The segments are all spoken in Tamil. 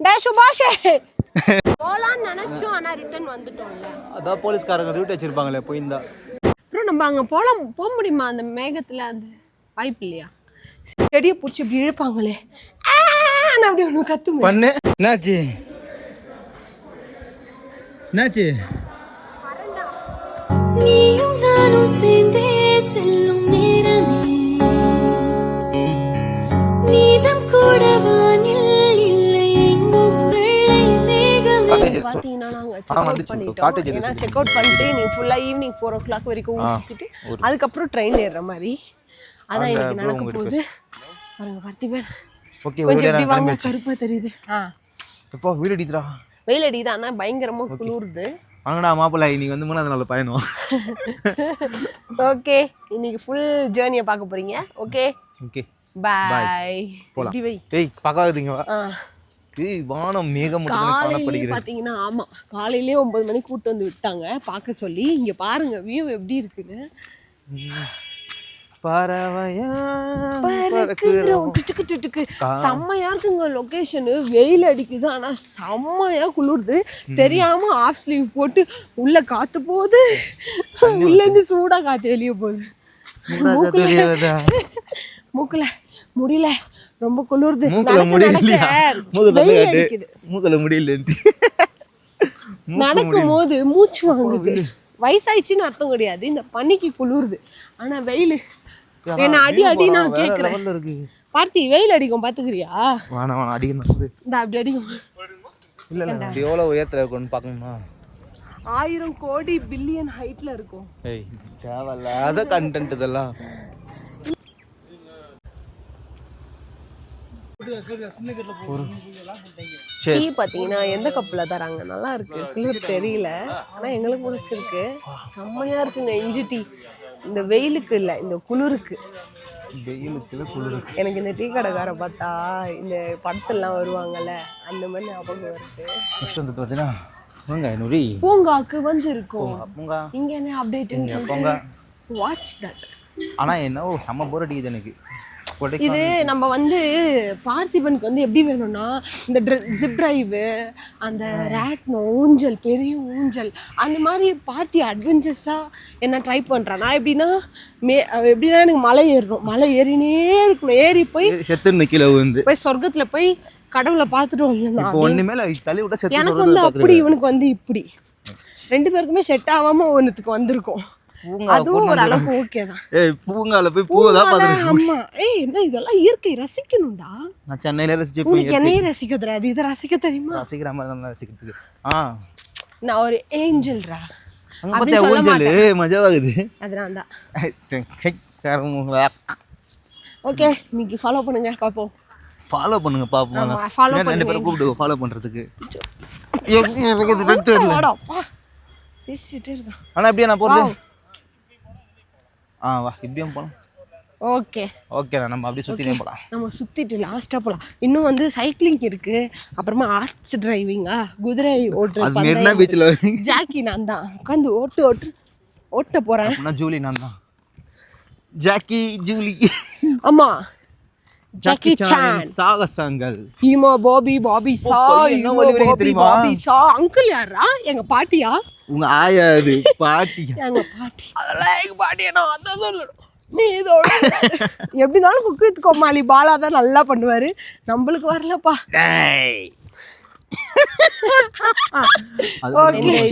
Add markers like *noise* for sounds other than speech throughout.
டே சுபாஷே. *laughs* போலான்னு நினைச்சோம் ஆனா ரிட்டர்ன் வந்துட்டோம்ல. அதான் போலீஸ்காரங்க ரூட் வச்சிருப்பாங்களே போயிருந்தா அப்புறம் நம்ம அங்க போலாம் போக முடியுமா? அந்த மேகத்துல அந்த வாய்ப்பு இல்லையா? செடியை பிடிச்சி இப்படி இழுப்பாங்களே. ஆன்னு அப்படி ஒன்று கத்துமே பண்ணு. என்னாச்சு? என்னாச்சு? நீயும் நானும் சேர்ந்தே செல்லும் நேரமே. நீரம் கூட நாங்க ஆ, செக் அவுட் வந்துச்சு. பண்ணிட்டோம். காட்டேஜ் ஏன்னா செக் அவுட் பண்ணிட்டு நீ ஃபுல்லா ஈவினிங் ஃபோர் ஓ கிளாக் வரைக்கும் சுத்திட்டு அதுக்கப்புறம் ட்ரெயின் ஏறுற மாதிரி. அதான் எனக்கு நடக்க உங்களுக்கு போகுது. பாருங்க பார்த்திபன். ஓகே ஒரு கொஞ்சம் வழியா எப்படி நான் வாங்க கிளம்பியாச்சு கருப்பா தெரியுது. ஆ. இப்போ வீடு அடிக்கிறா வெயில் அடிதான் ஆனா பயங்கரமா குளிருது. வாங்கடா மாப்பிள்ளை இன்னைக்கு வந்து மூணாவது நாள் பயணம். ஓகே இன்னைக்கு ஃபுல் ஜேர்னியை பார்க்க போறீங்க. ஓகே? ஓகே. பாய் போலாம். இப்படி வை. ஏய் வானம் மேகம் காலையிலே காணப்படுகிறது. பார்த்தீங்கன்னா ஆமாம் காலையிலே ஒன்பது மணிக்கு கூட்டு வந்து விட்டாங்க. பார்க்க சொல்லி இங்கே பாருங்க வியூ எப்படி இருக்குன்னு. செம்மையா இருக்குங்க லொகேஷனு வெயில் அடிக்குது ஆனா செம்மையா குளிருது. தெரியாம ஆஃப் ஸ்லீவ் போட்டு உள்ள காத்து போகுது. உள்ள இருந்து சூடா காத்து வெளியே போகுது. மூக்குல. முடியல. ரொம்ப குளிருது. மூக்குல முடியலையா? மூக்குல காட்டு மூக்குல முடியலன்ட்டு. நடக்கும் போது மூச்சு வாங்குது. வயசாயிடுச்சுன்னு அர்த்தம் கிடையாது. இந்த பனிக்கு குளிருது. ஆனா வெயில். என்ன அடி அடி நான் கேக்குறேன். பார்த்தி வெயில் அடிக்கும் பாத்துக்கிறியா? வேணாம் வேணாம் அடிக்கணும் இந்த அப்படி அடிக்கும். இல்ல இல்ல எவ்வளவு உயரத்துல இருக்கும்னு பார்க்கணுமா? ஆயிரம் கோடி பில்லியன் ஹைட்ல இருக்கும். ஏய் தேவையில்லாத கண்டென்ட் இதெல்லாம். டீ பாத்தீங்கன்னா எந்த கப்ல தராங்க? நல்லா இருக்கு. குளிர் தெரியல. ஆனா எங்களுக்கு பிடிச்சிருக்கு. செம்மையா இருக்குங்க இஞ்சி டீ. இந்த வெயிலுக்கு இல்ல இந்த குளிருக்கு. எனக்கு இந்த டீ கடைக்கார பார்த்தா இந்த படத்துலலாம் வருவாங்கல்ல அந்த மாதிரி ஞாபகம் வருது. நெக்ஸ்ட் வந்து பார்த்தீங்கன்னா நுரி பூங்காக்கு வந்து இருக்கும் பூங்கா. இங்க என்ன போங்க. சொல்லிட்டு வாட்ச் தட் ஆனா என்ன ஓ செம்ம போர் அடிக்குது எனக்கு. இது நம்ம வந்து பார்த்திபனுக்கு வந்து எப்படி வேணும்னா இந்த ஜிப் டிரைவு அந்த ரேட்னோ ஊஞ்சல் பெரிய ஊஞ்சல் அந்த மாதிரி பார்த்தி அட்வென்ச்சர்ஸாக என்ன ட்ரை பண்ணுறேன் நான் எப்படின்னா மே எப்படின்னா எனக்கு மலை ஏறணும். மலை ஏறினே இருக்கணும். ஏறி போய் செத்து கீழே விழுந்து. போய் சொர்க்கத்தில் போய் கடவுளை பார்த்துட்டு விட்டா செத்து எனக்கு வந்து அப்படி இவனுக்கு வந்து இப்படி. ரெண்டு பேருக்குமே செட் ஆகாம ஒன்றுத்துக்கு வந்திருக்கோம். அதுவும் ஒரு அளவுக்கு ஓகே தான். ஏய் பூங்கால போய் பூவதான் பார்த்துருக்கேன் ஆமா. ஏய் என்ன இதெல்லாம் இயற்கை ரசிக்கணும்டா. நான் சென்னையில ரசிச்சு என்னையே ரசிக்க தெரியாது. இதை ரசிக்க தெரியுமா? ரசிக்கிற மாதிரி தான் ரசிக்கிறதுக்கு. ஆ. நான் ஒரு ஏஞ்சல்ரா. அங்க பார்த்தா ஊஞ்சல்? மஜாவாகுது அதனால தான். ஓகே இன்னைக்கு ஃபாலோ பண்ணுங்க ஃபாலோ பண்ணுங்க பாப்போம். ஏன்னா ரெண்டு. பேரும் கூப்பிடுவோம் ஃபாலோ பண்றதுக்கு. பேசிட்டே இருக்கான். ஆனா இப்படியா நான் போறது? ஆ வா இப்படியும் போலாம். ஓகே. ஓகே நம்ம அப்படியே சுத்தினே போலாம். நம்ம சுத்திட்டு லாஸ்டா போலாம். இன்னும் வந்து சைக்கிளிங் இருக்கு. அப்புறமா ஆர்ட்ஸ் டிரைவிங்கா குதிரை ஓட்டுறது மெரினா பீச்சில் ஜாக்கி நான் தான். உட்காந்து ஓட்டு ஓட்டு ஓட்ட அப்படின்னா ஜூலி நான் தான். Jackie Julie. ஆமா. ஜாக்கி சான் சாகசங்கள். ஹீமோ பாபி பாபி சா தெரியுமா? பாபி சா அங்கிள் யாரா எங்க பாட்டியா? உங்க ஆயா அது பாட்டி. எங்க பாட்டி. அதெல்லாம் எங்க பாட்டியா நான் அதான் சொல்லணும். நீ இதோட எப்படினாலும் குக் வித் கோமாளி பாலா தான் நல்லா பண்ணுவாரு. நம்மளுக்கு வரலப்பா.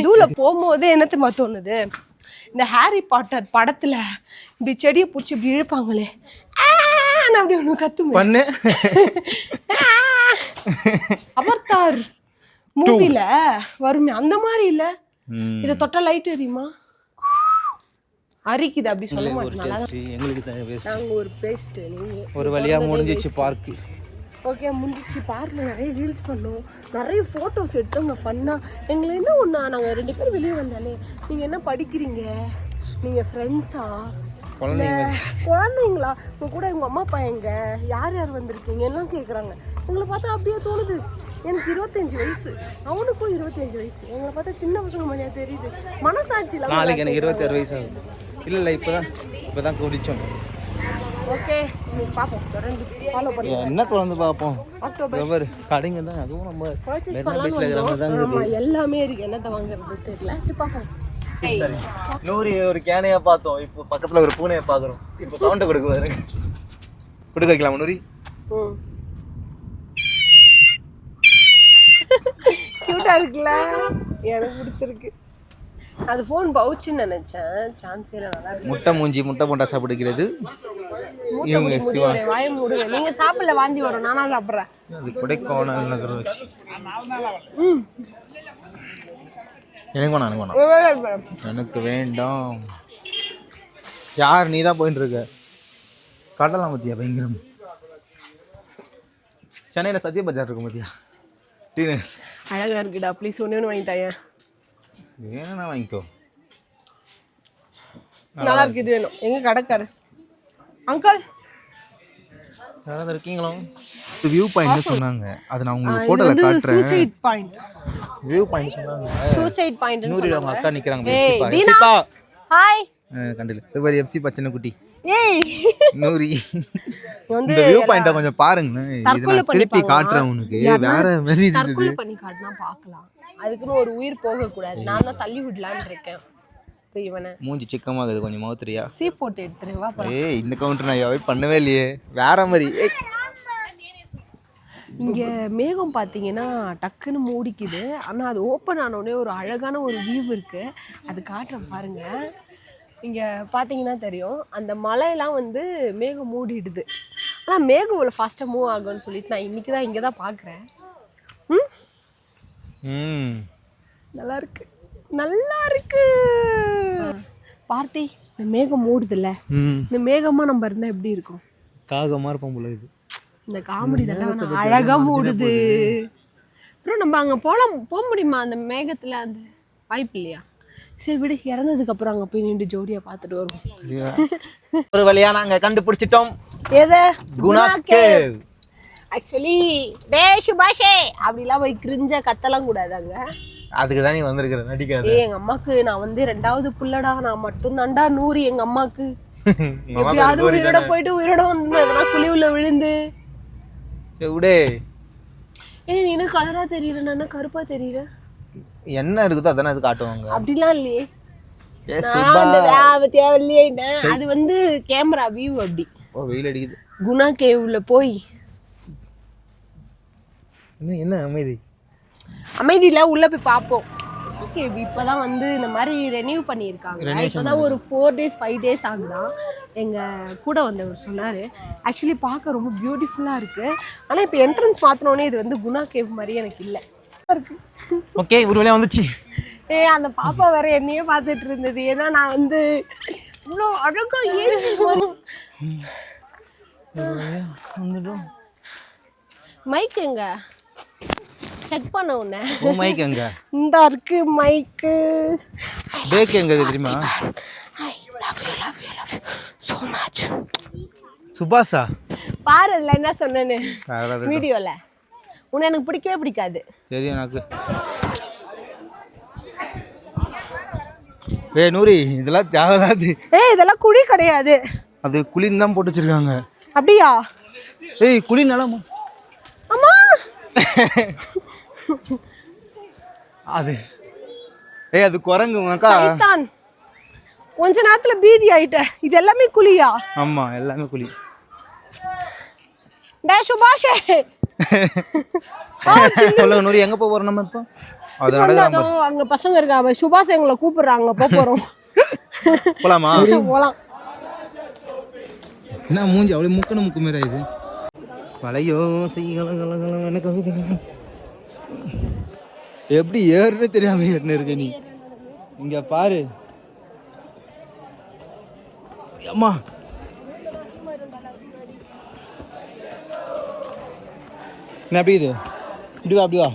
இதுல போகும்போது என்ன தெரியுமா தோணுது? இந்த ஹாரி பாட்டர் படத்துல இப்படி செடியை பிடிச்சி இப்படி இழுப்பாங்களே. அப்படி ஒன்று கத்துமே பண்ணு. அவர்தார் மூவில வருமே அந்த மாதிரி இல்ல. இதை தொட்டா லைட் எரியுமா? அரிக்குது அப்படி சொல்ல மாட்டேன். எங்களுக்கு. நாங்க ஒரு பேஸ்ட் நீங்க ஒரு வழியா முடிஞ்சிச்சு பார்க்கு ஓகே முடிஞ்சிச்சு பார்க்கில் நிறைய ரீல்ஸ் பண்ணோம். நிறைய ஃபோட்டோஸ் எடுத்தோங்க ஃபன்னாக எங்களை என்ன ஒன்றா நாங்கள் ரெண்டு பேரும் வெளியே வந்தாலே நீங்கள் என்ன படிக்கிறீங்க? நீங்கள் ஃப்ரெண்ட்ஸா குழந்தைங்க. குழந்தைங்களா? உங்க கூட உங்கள் அம்மா அப்பா எங்க? யார் யார் வந்திருக்கீங்க? எல்லாம் கேட்குறாங்க எங்களை பார்த்தா அப்படியே தோணுது. எனக்கு இருபத்தஞ்சு வயசு. அவனுக்கும் இருபத்தஞ்சு வயசு. எங்களை பார்த்தா சின்ன பசங்க மாதிரியா தெரியுது. மனசாட்சி நாளைக்கு எனக்கு இருபத்தாறு வயசு ஆகுது. இல்லை இல்லை இப்போ தான் இப்போ தான் குடித்தோம் ஓகே பார்ப்போம் தொடர்ந்து ஃபாலோ பண்ணி என்ன திறந்து பார்ப்போம் அக்டோபர் கடைங்க தான் அதுவும் நம்ம பர்ச்சேஸ் எல்லாமே இருக்கு. என்னத்த வாங்குறது தெரியல. சரி பார்ப்போம் நூறு ஒரு கேனையா பார்த்தோம். இப்போ பக்கத்துல ஒரு பூனையை பார்க்குறோம். இப்போ சவுண்டை கொடுக்க கொடுக்க வைக்கலாமா நூரி ம் கியூட்டா இருக்குல்ல? எனக்கு பிடிச்சிருக்கு. அது ஃபோன் பவுச்சுன்னு நினைச்சேன். சான்ஸே இல்லை நல்லா இருக்கு. முட்டை மூஞ்சி முட்டை போண்டா சாப்பிடுகிறது இவங்க சிவா. முடியல, வாயை மூடுங்க நீங்க சாப்பிடல வாந்தி வரும். நானா சாப்பிட்றேன். அது கொடைக்கானல் நகர் வச்சு. எனக்கு வேணாம் எனக்கு வேணாம். எனக்கு வேண்டாம். யார் நீ தான் போயிட்டு இருக்க? கடலாம் பத்தியா பயங்கரம்? சென்னையில் சத்ய பஜார் இருக்கும் பத்தியா டீனஸ் அழகா இருக்குடா ப்ளீஸ் ஒன்று ஒன்று வாங்கிட்டாங்க வேணும்னா வாங்கிக்கோ. நல்லா இருக்கு இது வேணும். எங்க கடைக்காரு அங்கிள் யாராவது இருக்கீங்களோ? வியூ பாயிண்ட் சொன்னாங்க. அது நான் உங்களுக்கு வந்து காட்டுறேன். சூசைட் பாயிண்ட் வியூ பாயிண்ட் சொன்னாங்க. சூசைட் பாயிண்ட் நூறு அவங்க அக்கா தீனா. ஹாய் கண்டில் இது மாதிரி எஃப்சி பச்சனை குட்டி ஏய். வந்து இந்த வியூ பாயிண்ட கொஞ்சம் பாருங்க. இது நான் திருப்பி? காட்டுறேன் உனக்கு. வேற மாதிரி தற்கொலை பண்ணி காட்டினா பார்க்கலாம். அதுக்குன்னு ஒரு உயிர் போகக்கூடாது. நான் தான் தள்ளி விடலான்னு இருக்கேன். மூஞ்சி சிக்கமாகுது. கொஞ்சம் மவுத்துறியா? சீ போட்டு எடுத்துரு. வா. ஏய் இந்த கவுண்டர் நான் அவாய்ட் பண்ணவே இல்லையே. வேற மாதிரி. ஏய். இங்க மேகம் பார்த்தீங்கன்னா டக்குன்னு மூடிக்குது. ஆனா அது ஓப்பன் ஆனோடனே ஒரு அழகான ஒரு வியூ இருக்கு. அது காட்டுறேன் பாருங்க. இங்க பார்த்தீங்கன்னா தெரியும். அந்த மலையெல்லாம் வந்து மேகம் மூடிடுது. ஆனா மேகம் இவ்வளோ ஃபாஸ்ட்டாக மூவ் ஆகும்னு சொல்லிட்டு நான் இன்னைக்கு தான் இங்கே தான் பார்க்குறேன் ம். நல்லா இருக்கு. நல்லா இருக்கு. பார்த்தி இந்த மேகம் மூடுதுல்ல. இந்த மேகமா நம்ம இருந்தா எப்படி இருக்கும்? காகமா இருப்போம் போல இது இந்த காமெடி நல்லா அழகா மூடுது. அப்புறம் நம்ம அங்க போலாம் போக முடியுமா அந்த மேகத்துல? அந்த வாய்ப்பு இல்லையா? சரி விடு இறந்ததுக்கு அப்புறம் அங்க போய் நின்று ஜோடியா பார்த்துட்டு வருவோம். ஒரு வழியா நாங்க கண்டுபிடிச்சிட்டோம். எதை? குணா கேவ். ஆக்சுவலி டே சுபாஷே அப்படிலாம் போய் கிரிஞ்ச கத்தலாம் கூடாது அங்க. அதுக்கு தான் நீ வந்திருக்கிற நடிக்காத. ஏய் எங்க அம்மாக்கு நான் வந்து ரெண்டாவது புள்ளடா நான் மட்டும் தான்டா நூறு எங்க அம்மாக்கு. எப்படியாவது உயிரோட போயிட்டு உயிரோட வந்து எதனா குழிவுல விழுந்து. விடு. ஏய் நீ என்ன கலரா தெரியல நான் கருப்பா தெரியல? என்ன இருக்குதோ அதானே அது காட்டுவாங்க. அப்படிலாம் இல்லையே. தேவையில்லையே அது வந்து கேமரா வியூ அப்படி. ஓ வெயில் அடிக்குது. குணா கேவ்ல போய். என்ன என்ன அமைதி? அமைதியில உள்ள போய் பார்ப்போம். ஓகே இப்போதான் வந்து இந்த மாதிரி ரெனியூ பண்ணியிருக்காங்க. இப்போதான் ஒரு ஃபோர் டேஸ் ஃபைவ் டேஸ் ஆகுதான் எங்கள் கூட வந்தவர் சொன்னார். ஆக்சுவலி பார்க்க ரொம்ப பியூட்டிஃபுல்லாக இருக்குது ஆனால் இப்போ என்ட்ரன்ஸ் மாற்றினோடனே இது வந்து குணா கேவ் மாதிரி எனக்கு இல்லை. இருக்கு. ஓகே ஒரு வழியா வந்துச்சு. ஏய் அந்த பாப்பா வேற என்னையே பார்த்துட்டு இருந்தது. ஏன்னா நான் வந்து இவ்வளோ அழகா வந்துட்டோம் மைக் எங்க? செக் பண்ண உன்ன. மைக் எங்க? இந்த இருக்கு மைக்கு பேக் எங்க தெரியுமா? I love you love you love you so much சுபாஷா? பாரு அதில் என்ன சொன்னேன்னு. வீடியோவில் உன்னை எனக்கு பிடிக்கவே பிடிக்காது. தெரியும் எனக்கு. ஏய் நூரி இதெல்லாம் தேவையில்லாது ஏய் இதெல்லாம் குழி கிடையாது. அது குளின்னு தான் போட்டு வச்சிருக்காங்க. அப்படியா? ஏய் குளி நிலமா? அம்மா! அது. ஏய் அது குரங்குமாக்கா சைத்தான். கொஞ்ச நேரத்துல பீதி ஆயிட்ட. இது எல்லாமே குழியா? ஆமா எல்லாமே குழி. டே சுபாஷே! *laughs* *laughs* சொல்லுங்க நூரி எங்க போறோம் நம்ம இப்போ? அது நடக்கிற அதோ அங்க பசங்க இருக்காங்க. சுபாஷ் எங்களை கூப்பிடுறாங்க போக போறோம். *laughs* போலாமா? போலாம். என்ன மூஞ்சி அவ்வளோ முக்கணும் முக்கு மாரி இது பழையோ எப்படி ஏறுன்னு தெரியாம ஏறுன்னு இருக்க நீ? இங்க பாரு. அம்மா என்ன அப்படி இது? இப்படி வா அப்படி வா.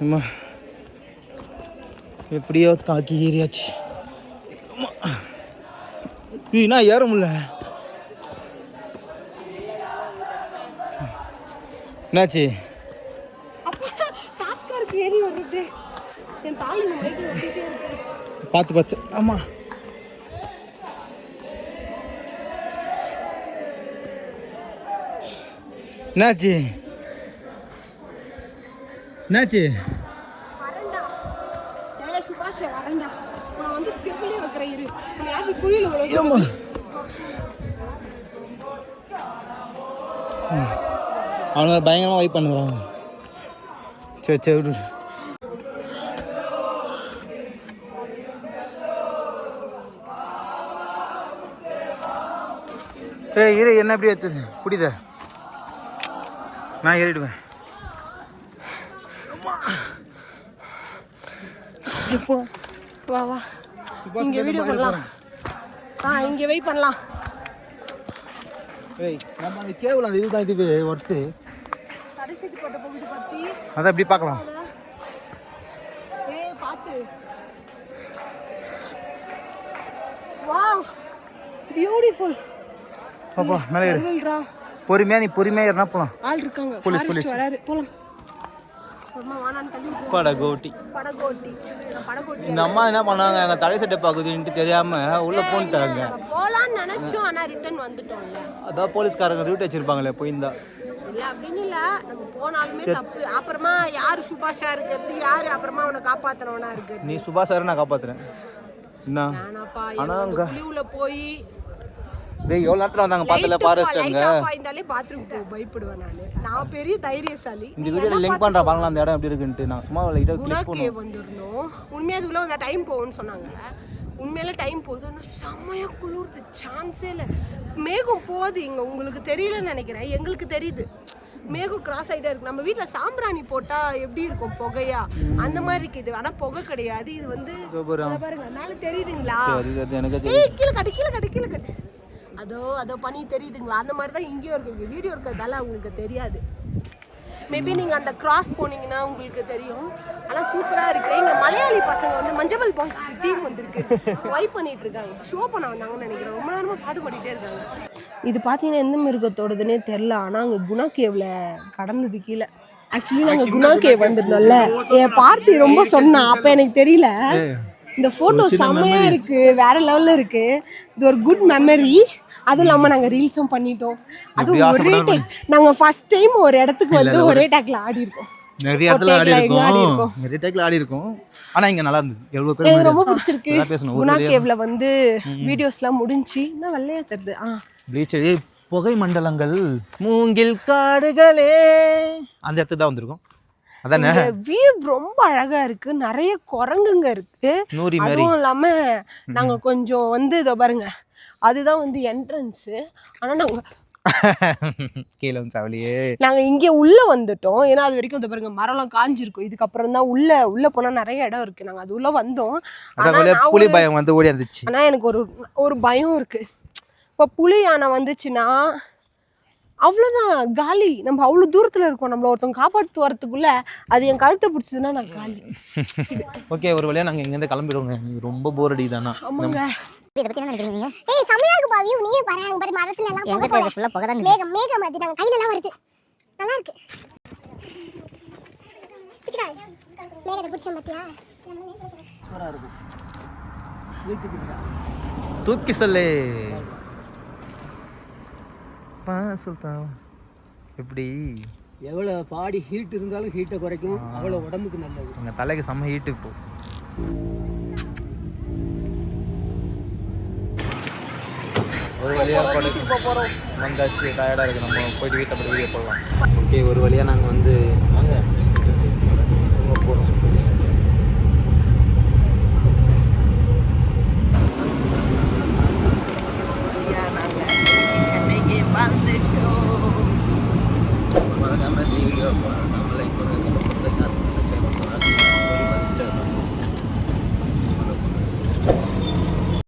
அம்மா. எப்படியோ தாக்கி ஏறியாச்சு. என்ன ஏற முடியல? என்னாச்சு? டாஸ்கா இருக்கு ஏறி குழியில் விழுந்து அவனுங்க பயங்கரமாக வைப் பண்ணுறாங்க சரி சரி விடு. ஏய் இரு என்ன எப்படி ஏற்று பிடித? நான் ஏறிடுவேன். வா வா. இங்க வீடியோ பண்ணலாம் ஆ இங்க வெயிட் பண்ணலாம். ஏய் நம்ம அந்த கேவலம் அது இதுதான் இது ஒர்த்து கடைசிக்கு போட்ட பகுதி பத்தி. அதான் இப்படி பார்க்கலாம். ஏய் பாத்து. வாவ் பியூட்டிஃபுல் பாப்பா மேலே ஏறு. சொல்றா பொறுமையா நீ பொறுமையா ஏறினா போகலாம் ஆள் இருக்காங்க. Police, police. வராரு. போலாம். படகோட்டி. படகோட்டி. நான் படகோட்டி. இந்த அம்மா என்ன பண்ணாங்க? எங்க தடை சட்டை பார்க்குதுன்ட்டு தெரியாம உள்ள போன்ட்டாங்க. போலாம்னு நினைச்சோம் ஆனா ரிட்டர்ன் வந்துட்டோம்ல. அதான் போலீஸ்காரங்க ரூட் வச்சிருப்பாங்களே போயிருந்தா. இல்ல அப்படின்னு இல்ல. நம்ம போனாலுமே தப்பு. அப்புறமா யாரு சுபாஷா இருக்கிறது? யாரு? அப்புறமா அவனை காப்பாத்துறவனா இருக்கு நீ சுபாஷ் சார் நான் காப்பாத்துறேன். என்ன? ஆனா போய் டேய் எவ்வளோ நேரத்தில் வந்தாங்க? பார்த்தல ஃபாரஸ்ட் அங்க. இருந்தாலே பாத்ரூம் பயப்படுவேன் நானு. நான் பெரிய தைரியசாலி. இந்த வீடியோவில் லிங்க் பண்ணுற பாருங்களா அந்த இடம் எப்படி இருக்குன்ட்டு. நான் சும்மா லைட்டாக கிளிக் குணாக்கே வந்துடணும் உண்மையா அதுக்குள்ள வந்தா டைம் போகும்னு சொன்னாங்க. உண்மையில டைம் போகுது. ஆனா செம்மையா குளிர்து. சான்ஸே இல்லை. மேகம் போகுது இங்க. உங்களுக்கு தெரியலன்னு நினைக்கிறேன். எங்களுக்கு தெரியுது. மேகம் கிராஸ் ஆகிட்டே இருக்கு. நம்ம வீட்டில் சாம்பிராணி போட்டா எப்படி இருக்கும்? புகையா? அந்த மாதிரி இருக்கு இது. ஆனா புகை கிடையாது. இது வந்து பாருங்க. மேல தெரியுதுங்களா? கீழே கட்டு கீழே கட்டு கீழே கட்டு. அதோ அதோ பனி தெரியுதுங்களா? அந்த மாதிரி தான் இங்கேயும் இருக்கு. இங்கே வீடியோ இருக்கிறதால உங்களுக்கு தெரியாது. மேபி நீங்கள் அந்த கிராஸ் போனீங்கன்னா உங்களுக்கு தெரியும். ஆனால் சூப்பராக இருக்கு. இங்கே மலையாளி பசங்க வந்து மஞ்சள் பாய்ஸ் டீம் வந்திருக்கு. வைப் பண்ணிட்டு இருக்காங்க? ஷோ பண்ண வந்தாங்கன்னு நினைக்கிறேன். ரொம்ப நேரமாக பாட்டு பாடிட்டே இருக்காங்க. இது பார்த்தீங்கன்னா எந்த மிருகத்தோடதுன்னே தெரில ஆனால் அங்கே குணா கேவில் கடந்தது கீழே. ஆக்சுவலி நாங்கள் குணா கேவ் வந்துருந்தோம்ல. என் பார்த்தி ரொம்ப சொன்னா. அப்போ எனக்கு தெரியல. இந்த ஃபோட்டோ செம்மையா இருக்கு. வேற லெவல்ல இருக்கு. இது ஒரு குட் மெமரி அதுவும் இல்லாம நாங்க ரீல்ஸும் பண்ணிட்டோம். அதுவும் இப்படி ஒரே டைம் நாங்க ஃபர்ஸ்ட் டைம் ஒரு இடத்துக்கு வந்து ஒரே டேக்ல ஆடி இருக்கோம். நிறைய இடத்துல ஆடி இருக்கும். நிறைய டேக்கில் ஆடி இருக்கும். ஆனால் இங்கே நல்லா இருந்தது. எவ்வளோ பேர் ரொம்ப பிடிச்சிருக்கு. குணா கேவ்ல வந்து வீடியோஸ்லாம் முடிஞ்சு இன்னும் வெள்ளையா தருது ஆ. ப்ளீச் ஏய், புகை மண்டலங்கள். மூங்கில் காடுகளே. அந்த இடத்துக்கு தான் வந்திருக்கோம். அதானே? வியூ ரொம்ப அழகா இருக்கு. நிறைய குரங்குங்க இருக்கு. அதுவும் இல்லாம நாங்க கொஞ்சம் வந்து இதோ பாருங்க. அதுதான் வந்து என்ட்ரன்ஸ் ஆனா நாங்க *laughs* கீழே வந்து சவலியே. நாங்க இங்கே உள்ள வந்துட்டோம். ஏன்னா அது வரைக்கும் இந்த பாருங்க மரம்லாம் காஞ்சிருக்கும். இதுக்கப்புறம் தான் உள்ள உள்ள போனா நிறைய இடம் இருக்கு. நாங்க அது உள்ள வந்தோம். புலி பயம் வந்து ஓடி வந்துச்சு. ஆனா எனக்கு ஒரு ஒரு பயம் இருக்கு. இப்போ புலி யானை வந்துச்சுன்னா அவ்வளோதான் காலி. நம்ம அவ்வளோ தூரத்தில் இருக்கோம். நம்மள ஒருத்தவங்க காப்பாற்று வரத்துக்குள்ள அது என் கழுத்தை பிடிச்சதுன்னா நான் காலி. *laughs* ஓகே ஒரு வழியா நாங்கள் இங்கேருந்து கிளம்பிடுவோங்க. ரொம்ப போர் அடிக்குதாண்ணா ஆமாங்க. இதை பத்தி என்ன நினைக்கிறீங்க ஏய் செமையா இருக்கு பாவி நீயே பாரு அங்க பாரு மரத்துல எல்லாம் எங்க புகை போல. தெரியுது ஃபுல்லா புகை தான் மேகம் மேகம் அது நாங்க கையில எல்லாம் வருது. நல்லா இருக்கு. பிடிச்சிக்கா மேகத்தை பிடிச்ச பாத்தியா? தூக்கி சொல்லு. பா சுல்தான். எப்படி? எவ்வளோ பாடி ஹீட் இருந்தாலும் ஹீட்டை குறைக்கும். அவ்வளோ உடம்புக்கு நல்லது. எங்கள் தலைக்கு செம்ம ஹீட்டு இப்போ. ஒரு வழியாக படு வந்தாச்சு டயர்டாக இருக்கு. நம்ம போயிட்டு வீட்டை போய் வீடியோ போடலாம் ஓகே ஒரு வழியாக நாங்கள் வந்து வாங்க. போகிறோம் சென்னைக்கு வந்துட்டோம். மறக்காம வீடியோ